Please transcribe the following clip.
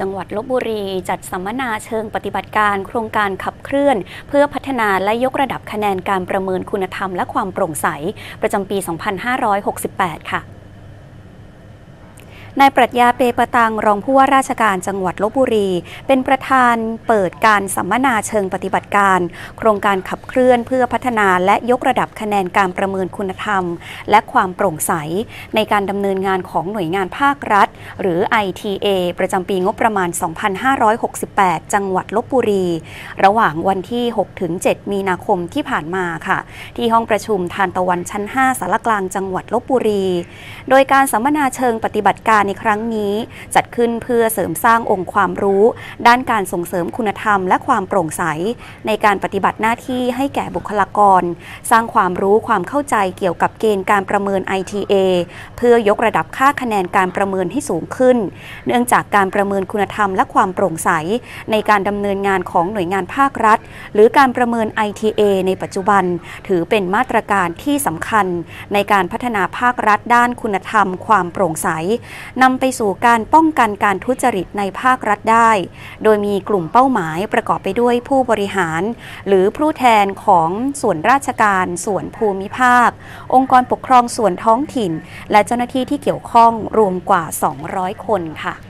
จังหวัดลบบุรี จัดสัมมนาเชิงปฏิบัติการ โครงการขับเคลื่อน เพื่อพัฒนาและยกระดับคะแนนการประเมินคุณธรรมและความโปร่งใส ประจำปี 2568 ค่ะ นายปรัชญาเปปตังรองผู้ว่าราชการจังหวัดลบบุรี เป็นประธานเปิดการสัมมนาเชิงปฏิบัติการ โครงการขับเคลื่อนเพื่อพัฒนาและยกระดับคะแนนการประเมินคุณธรรม และความโปร่งใส ในการดำเนินงานของหน่วยงานภาครัฐ หรือ ITA ประจำปีงบประมาณ 2568 จังหวัดลบบุรี ระหว่างวันที่ 6-7 มีนาคมที่ผ่านมาค่ะ ที่ห้องประชุมทานตะวันชั้น 5สารกลางจังหวัดลบบุรี โดยการสัมมนาเชิงปฏิบัติการในครั้งนี้ จัดขึ้นเพื่อเสริมสร้างองค์ความรู้ ด้านการส่งเสริมคุณธรรมและความโปร่งใส ในการปฏิบัติหน้าที่ให้แก่บุคลากร สร้างความรู้ความเข้าใจเกี่ยวกับเกณฑ์การประเมิน ITA เพื่อยกระดับค่าคะแนนการประเมินให้สูงขึ้น เนื่องจากการประเมินคุณธรรมและความโปร่งใส ในการดำเนินงานของหน่วยงานภาครัฐ หรือการประเมิน ITA ในปัจจุบัน ถือเป็นมาตรการที่สำคัญ ในการพัฒนาภาครัฐด้านคุณธรรม ความโปร่งใสนำไปสู่การป้องกันการทุจริตในภาครัฐได้ โดยมีกลุ่มเป้าหมายประกอบไปด้วยผู้บริหาร หรือผู้แทนของส่วนราชการส่วนภูมิภาค องค์กรปกครองส่วนท้องถิ่น และเจ้าหน้าที่ที่เกี่ยวข้องรวมกว่า 200 คนค่ะ